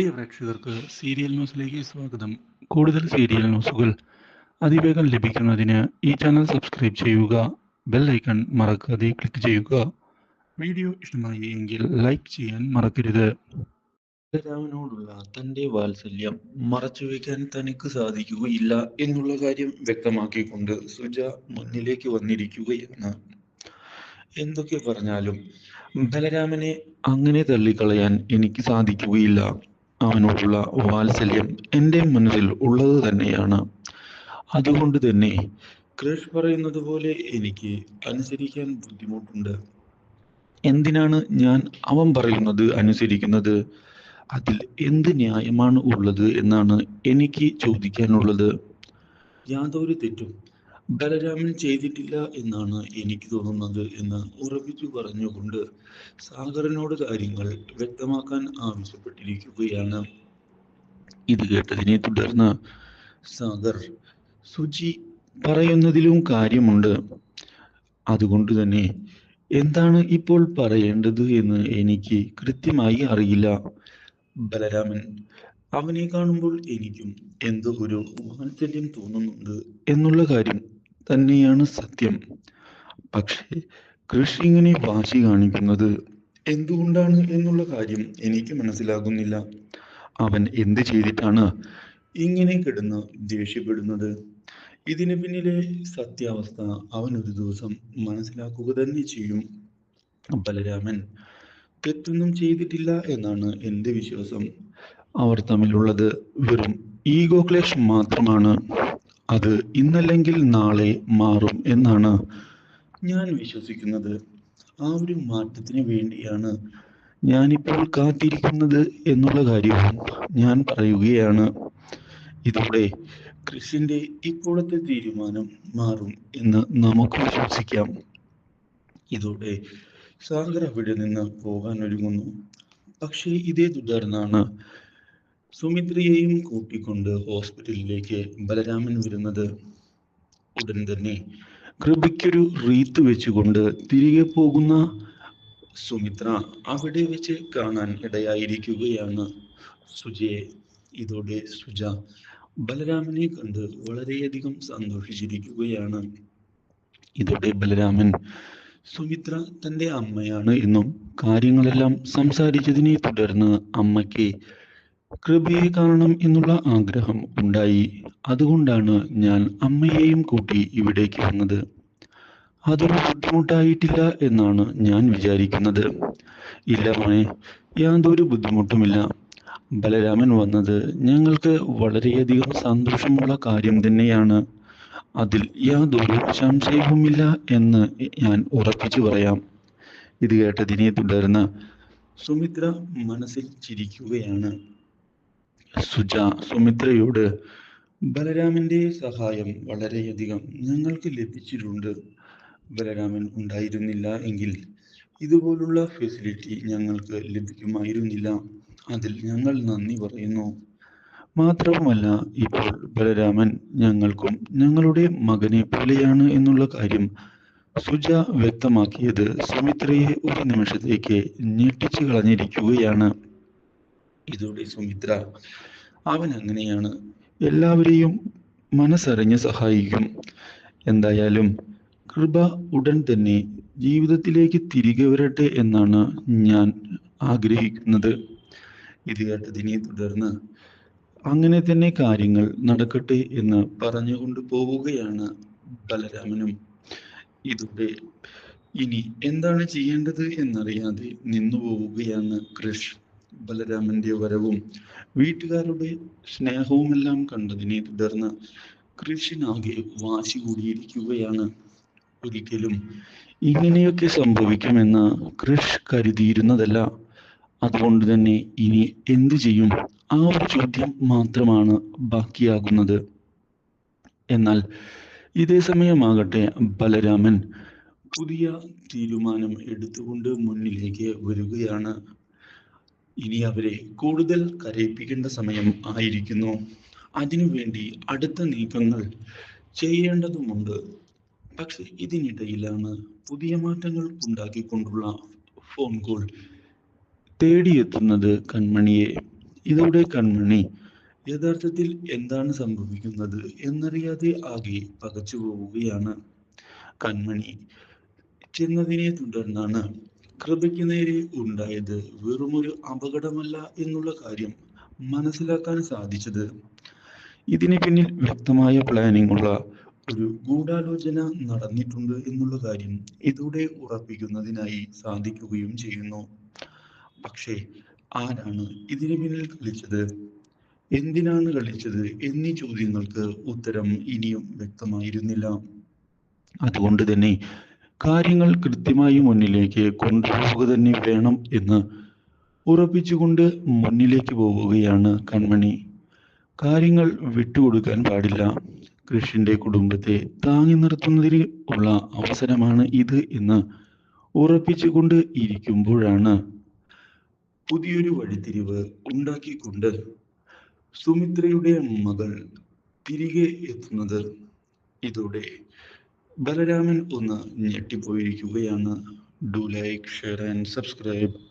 പ്രിയ പ്രേക്ഷകർക്ക് സീരിയൽ ന്യൂസിലേക്ക് സ്വാഗതം. കൂടുതൽ സീരിയൽ ന്യൂസുകൾ അതിവേഗം ലഭിക്കുന്നതിന് ഈ ചാനൽ സബ്സ്ക്രൈബ് ചെയ്യുക ബെൽ ഐക്കൺ മറക്കാതെ ക്ലിക്ക് ചെയ്യുക. വീഡിയോ ഇഷ്ടമായി എങ്കിൽ ലൈക്ക് ചെയ്യാൻ മറക്കരുത്. രാമനോടുള്ള തന്റെ വാത്സല്യം മറച്ചുവെക്കാൻ തനിക്ക് സാധിക്കുകയില്ല എന്നുള്ള കാര്യം വ്യക്തമാക്കിക്കൊണ്ട് സുജ മുന്നിലേക്ക് വന്നിരിക്കുകയാണ്. എന്തൊക്കെ പറഞ്ഞാലും ബലരാമനെ അങ്ങനെ തള്ളിക്കളയാൻ എനിക്ക് സാധിക്കുകയില്ല. അവനോടുള്ള വാത്സല്യം എന്റെ മനസ്സിൽ ഉള്ളത് തന്നെയാണ്. അതുകൊണ്ട് തന്നെ കൃഷ് പറയുന്നത് പോലെ എനിക്ക് അനുസരിക്കാൻ ബുദ്ധിമുട്ടുണ്ട്. എന്തിനാണ് ഞാൻ അവൻ പറയുന്നത് അനുസരിക്കുന്നത്? അതിൽ എന്ത് ന്യായമാണ് ഉള്ളത് എന്നാണ് എനിക്ക് ചോദിക്കാനുള്ളത്. യാതൊരു തെറ്റും ബലരാമൻ ചെയ്തിട്ടില്ല എന്നാണ് എനിക്ക് തോന്നുന്നത് എന്ന് ഉറപ്പിച്ചു പറഞ്ഞുകൊണ്ട് സാഗറിനോട് കാര്യങ്ങൾ വ്യക്തമാക്കാൻ ആവശ്യപ്പെട്ടിരിക്കുകയാണ്. ഇത് കേട്ടതിനെ തുടർന്ന് സാഗർ സുജി പറയുന്നതിലും കാര്യമുണ്ട്. അതുകൊണ്ട് തന്നെ എന്താണ് ഇപ്പോൾ പറയേണ്ടത് എന്ന് എനിക്ക് കൃത്യമായി അറിയില്ല. ബലരാമൻ അവനെ കാണുമ്പോൾ എനിക്കും എന്തോ ഒരു വാത്സല്യം തോന്നുന്നുണ്ട് എന്നുള്ള കാര്യം തന്നെയാണ് സത്യം. പക്ഷേ കൃഷി ഇങ്ങനെ വാശി കാണിക്കുന്നത് എന്തുകൊണ്ടാണ് എന്നുള്ള കാര്യം എനിക്ക് മനസ്സിലാകുന്നില്ല. അവൻ എന്ത് ചെയ്തിട്ടാണ് ഇങ്ങനെ കിടന്ന് ദേഷ്യപ്പെടുന്നത്? ഇതിന് പിന്നിലെ സത്യാവസ്ഥ അവൻ ഒരു ദിവസം മനസ്സിലാക്കുക തന്നെ ചെയ്യും. ബലരാമൻ തെറ്റൊന്നും ചെയ്തിട്ടില്ല എന്നാണ് എന്റെ വിശ്വാസം. അവർ തമ്മിലുള്ളത് വെറും ഈഗോ ക്ലേഷ് മാത്രമാണ്. അത് ഇന്നല്ലെങ്കിൽ നാളെ മാറും എന്നാണ് ഞാൻ വിശ്വസിക്കുന്നത്. ആ ഒരു മാറ്റത്തിന് വേണ്ടിയാണ് ഞാനിപ്പോൾ കാത്തിരിക്കുന്നത് എന്നുള്ള കാര്യവും ഞാൻ പറയുകയാണ്. ഇതോടെ കൃഷിന്റെ ഇപ്പോഴത്തെ തീരുമാനം മാറും എന്ന് നമുക്ക് വിശ്വസിക്കാം. ഇതോടെ സാഗർ അവിടെ നിന്ന് പോകാൻ ഒരുങ്ങുന്നു. പക്ഷേ ഇതേ തുടർന്നാണ് സുമിത്രയെയും കൂട്ടിക്കൊണ്ട് ഹോസ്പിറ്റലിലേക്ക് ബലരാമൻ വരുന്നത് ഉടൻ തന്നെ. കൃപയ്ക്കൊരു റീത്ത് വെച്ചുകൊണ്ട് തിരികെ പോകുന്ന സുമിത്ര അവിടെ വെച്ച് കാണാൻ ഇടയായിരിക്കുകയാണ്. സുജയെ ഇതോടെ സുജ ബലരാമനെ കണ്ട് വളരെയധികം സന്തോഷിച്ചിരിക്കുകയാണ്. ഇതോടെ ബലരാമൻ സുമിത്ര തന്റെ അമ്മയാണ് എന്നും കാര്യങ്ങളെല്ലാം സംസാരിച്ചതിനെ തുടർന്ന് അമ്മയ്ക്ക് കൃപയെ കാണണം എന്നുള്ള ആഗ്രഹം ഉണ്ടായി. അതുകൊണ്ടാണ് ഞാൻ അമ്മയെയും കൂട്ടി ഇവിടേക്ക് വന്നത്. അതൊരു ബുദ്ധിമുട്ടായിട്ടില്ല എന്നാണ് ഞാൻ വിചാരിക്കുന്നത്. ഇല്ല മോനെ യാതൊരു ബുദ്ധിമുട്ടുമില്ല. ബലരാമൻ വന്നത് ഞങ്ങൾക്ക് വളരെയധികം സന്തോഷമുള്ള കാര്യം തന്നെയാണ്. അതിൽ യാതൊരു സംശയവുമില്ല എന്ന് ഞാൻ ഉറപ്പിച്ചു പറയാം. ഇത് കേട്ടതിനെ തുടർന്ന് സുമിത്ര മനസ്സിൽ ചിരിക്കുകയാണ്. സുജ സുമിത്രയോട് ബലരാമന്റെ സഹായം വളരെയധികം ഞങ്ങൾക്ക് ലഭിച്ചിട്ടുണ്ട്. ബലരാമൻ ഉണ്ടായിരുന്നില്ല എങ്കിൽ ഇതുപോലുള്ള ഫെസിലിറ്റി ഞങ്ങൾക്ക് ലഭിക്കുമായിരുന്നില്ല. അതിൽ ഞങ്ങൾ നന്ദി പറയുന്നു. മാത്രവുമല്ല ഇപ്പോൾ ബലരാമൻ ഞങ്ങൾക്കും ഞങ്ങളുടെ മകനെ പോലെയാണ് എന്നുള്ള കാര്യം സുജ വ്യക്തമാക്കിയത് സുമിത്രയെ ഒരു നിമിഷത്തേക്ക് ഞെട്ടിച്ചു കളഞ്ഞിരിക്കുകയാണ്. ഇതോടെ സുമിത്ര അവൻ അങ്ങനെയാണ്. എല്ലാവരെയും മനസ്സറിഞ്ഞ് സഹായിക്കും. എന്തായാലും കൃപ ഉടൻ തന്നെ ജീവിതത്തിലേക്ക് തിരികെ വരട്ടെ എന്നാണ് ഞാൻ ആഗ്രഹിക്കുന്നത്. ഇത് കേട്ടതിനെ തുടർന്ന് അങ്ങനെ തന്നെ കാര്യങ്ങൾ നടക്കട്ടെ എന്ന് പറഞ്ഞുകൊണ്ട് പോവുകയാണ് ബലരാമനും. ഇതോടെ ഇനി എന്താണ് ചെയ്യേണ്ടത് എന്നറിയാതെ നിന്നു പോവുകയാണ് കൃഷ്. ബലരാമന്റെ വരവും വീട്ടുകാരുടെ സ്നേഹവുമെല്ലാം കണ്ടതിനെ തുടർന്ന് കൃഷിനാകെ വാശി കൂടിയിരിക്കുകയാണ്. ഒരിക്കലും ഇങ്ങനെയൊക്കെ സംഭവിക്കുമെന്ന് കൃഷ് കരുതിയിരുന്നതല്ല. അതുകൊണ്ട് തന്നെ ഇനി എന്തു ചെയ്യും? ആ ഒരു ചോദ്യം മാത്രമാണ് ബാക്കിയാകുന്നത്. എന്നാൽ ഇതേ സമയമാകട്ടെ ബലരാമൻ പുതിയ തീരുമാനം എടുത്തുകൊണ്ട് മുന്നിലേക്ക് വരികയാണ്. ഇനി അവരെ കൂടുതൽ കരയിപ്പിക്കേണ്ട സമയം ആയിരിക്കുന്നു. അതിനുവേണ്ടി അടുത്ത നീക്കങ്ങൾ ചെയ്യേണ്ടതുമുണ്ട്. പക്ഷെ ഇതിനിടയിലാണ് പുതിയ മാറ്റങ്ങൾ ഉണ്ടാക്കിക്കൊണ്ടുള്ള ഫോൺ കോൾ തേടിയെത്തുന്നത് കൺമണിയെ. ഇതോടെ കൺമണി യഥാർത്ഥത്തിൽ എന്താണ് സംഭവിക്കുന്നത് എന്നറിയാതെ ആകെ പകച്ചു പോവുകയാണ് കൺമണി ചെന്നതിനെ തുടർന്നാണ് കൃപയ്ക്ക് നേരെ ഉണ്ടായത് വെറുമൊരു അപകടമല്ല എന്നുള്ള കാര്യം മനസ്സിലാക്കാൻ സാധിച്ചത്. ഇതിന് പിന്നിൽ വ്യക്തമായ പ്ലാനിംഗ് ഉള്ള ഒരു ഗൂഢാലോചന നടന്നിട്ടുണ്ട് എന്നുള്ള കാര്യം ഇതോടെ ഉറപ്പിക്കുന്നതിനായി സാധിക്കുകയും ചെയ്യുന്നു. പക്ഷേ ആരാണ് ഇതിന് പിന്നിൽ കളിച്ചത്? എന്തിനാണ് കളിച്ചത് എന്നീ ചോദ്യങ്ങൾക്ക് ഉത്തരം ഇനിയും വ്യക്തമായിരുന്നില്ല. അതുകൊണ്ട് തന്നെ കാര്യങ്ങൾ കൃത്യമായി മുന്നിലേക്ക് കൊണ്ടുപോവുക തന്നെ വേണം എന്ന് ഉറപ്പിച്ചുകൊണ്ട് മുന്നിലേക്ക് പോവുകയാണ് കൺമണി. കാര്യങ്ങൾ വിട്ടുകൊടുക്കാൻ പാടില്ല. കൃഷ്ണന്റെ കുടുംബത്തെ താങ്ങി നിർത്തുന്നതിന് ഉള്ള അവസരമാണ് ഇത് എന്ന് ഉറപ്പിച്ചുകൊണ്ട് ഇരിക്കുമ്പോഴാണ് പുതിയൊരു വഴിത്തിരിവ് ഉണ്ടാക്കിക്കൊണ്ട് സുമിത്രയുടെ മകൾ തിരികെ എത്തുന്നത്. ഇതോടെ ബലരാമൻ ഒന്ന് ഞെട്ടിപ്പോയിരിക്കുകയാണ്. Do like share and subscribe